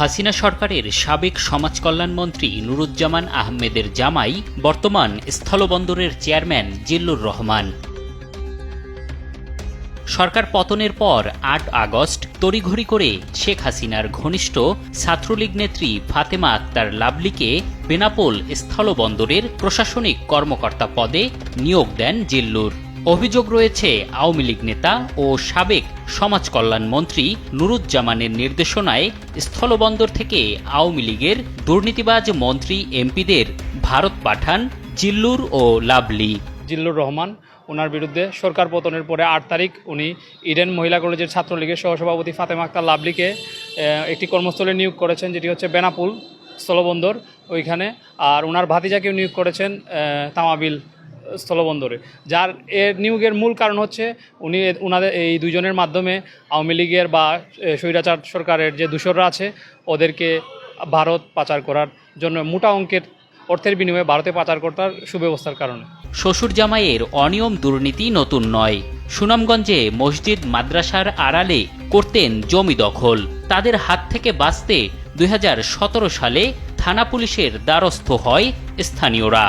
হাসিনা সরকারের সাবেক সমাজ কল্যাণ মন্ত্রী নুরুজ্জামান আহমেদের জামাই বর্তমান স্থলবন্দরের চেয়ারম্যান জিল্লুর রহমান। সরকার পতনের পর আট আগস্ট তড়িঘড়ি করে শেখ হাসিনার ঘনিষ্ঠ ছাত্রলীগ নেত্রী ফাতেমা আক্তার লাভলিকে বেনাপোল স্থলবন্দরের প্রশাসনিক কর্মকর্তা পদে নিয়োগ দেন জিল্লুর। অভিযোগ রয়েছে, আওয়ামী লীগ নেতা ও সাবেক সমাজ কল্যাণ মন্ত্রী নুরুজ্জামানের নির্দেশনায় স্থলবন্দর থেকে আওয়ামী লীগের দুর্নীতিবাজ মন্ত্রী এমপিদের ভারত পাঠান জিল্লুর ও লাভলি। জিল্লুর রহমান ওনার বিরুদ্ধে সরকার পতনের পরে আট তারিখ উনি ইডেন মহিলা কলেজের ছাত্রলীগের সহসভাপতি ফাতেমা আক্তার লাভলিকে একটি কর্মস্থলে নিয়োগ করেছেন, যেটি হচ্ছে বেনাপুল স্থলবন্দর ওইখানে। আর ওনার ভাতিজাকেও নিয়োগ করেছেন তামাবিল স্থলবন্দরে। যার এর নিয়োগের মূল কারণ হচ্ছে উনি ওনাদের এই দুজনের মাধ্যমে আওয়ামী লীগের বা স্বৈরাচার সরকারের যে দূষররা আছে, ওদেরকে ভারত পাচার করার জন্য মোটা অঙ্কের অর্থের বিনিময়ে ভারতে পাচার করার সুব্যবস্থার কারণে। শ্বশুর জামাইয়ের অনিয়ম দুর্নীতি নতুন নয়। সুনামগঞ্জে মসজিদ, মাদ্রাসার আড়ালে করতেন জমি দখল। তাদের হাত থেকে বাঁচতে দুই হাজার সতেরো সালে থানা পুলিশের দ্বারস্থ হয় স্থানীয়রা।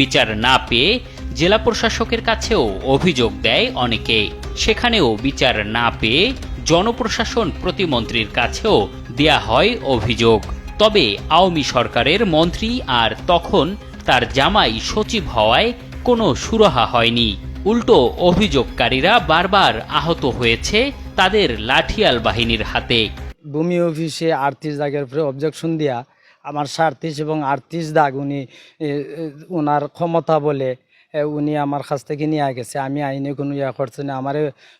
বিচার না পেয়ে জেলা প্রশাসকের কাছেও অভিযোগ দেয় অনেকে। সেখানেও বিচার না পেয়ে জনপ্রশাসন প্রতিমন্ত্রীর কাছেও দেয়া হয় অভিযোগ। তবে আওয়ামী সরকারের মন্ত্রী আর তখন তার জামাই সচিব হওয়ায় কোনো সুরাহা হয়নি। উল্টো অভিযোগকারীরা বারবার আহত হয়েছে তাদের লাঠিয়াল বাহিনীর হাতে। ভূমি অফিসে আটত্রিশ দাগের উপরে অবজেকশন দিয়া আমার সাড়ত্রিশ এবং আটত্রিশ দাগ উনি ওনার ক্ষমতা বলে উনি আমার কাছ থেকে নিয়ে গেছে। আমি আইনে কোনো ইয়া করছি না। আমার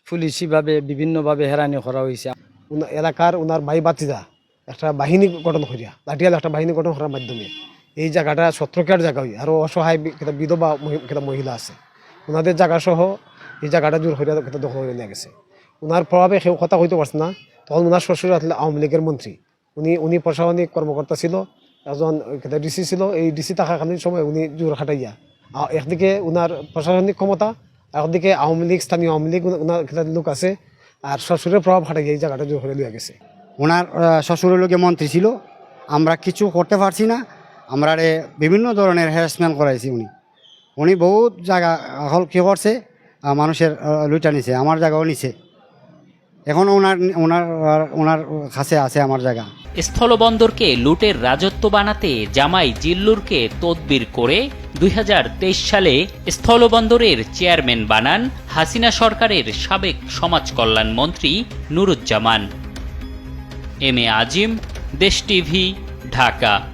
পুলিশিভাবে বিভিন্নভাবে হেরানি করা হয়েছে এলাকার ওনার ভাই বাতিদা, একটা বাহিনী গঠন করিয়া, লাঠিয়াল একটা বাহিনী গঠন করার মাধ্যমে এই জায়গাটা সত্রকার জায়গা হই আরও অসহায় বিধবা মহিলা আছে। ওনাদের জায়গা সহ এই জায়গাটা জোর হইয়া দখল করে নিয়ে গেছে। ওনার প্রভাবে কেউ কথা হইতে পারছে না। তখন ওনার শ্বশুর আসলে আওয়ামী লীগের মন্ত্রী। উনি উনি প্রশাসনিক কর্মকর্তা ছিল। একজন ডিসি ছিল। এই ডিসি থাকাকালীন সময় উনি জোর খাটাইয়া একদিকে ওনার প্রশাসনিক ক্ষমতা একদিকে আওয়ামী লীগ স্থানীয় আওয়ামী লীগ ওনার লোক আছে আর শ্বশুরের প্রভাব খাটাইয়া এই জায়গাটা জোর করে গেছে। ওনার শ্বশুরের লোকে মন্ত্রী ছিল আমরা কিছু করতে পারছি না আমরা রে বিভিন্ন ধরনের হ্যারাসমেন্ট করাইছি উনি। উনি বহুত জায়গা হল কী করছে মানুষের লুটা নিছে আমার জায়গাও নিছে। এখনও ওনার ওনার ওনার কাছে আছে আমার জায়গা। স্থলবন্দরকে লুটের রাজত্ব বানাতে জামাই জিল্লুরকে তদবির করে দুই হাজার তেইশ সালে স্থলবন্দরের চেয়ারম্যান বানান হাসিনা সরকারের সাবেক সমাজ কল্যাণ মন্ত্রী নুরুজ্জামান। এম এ আজিম, দেশ টিভি, ঢাকা।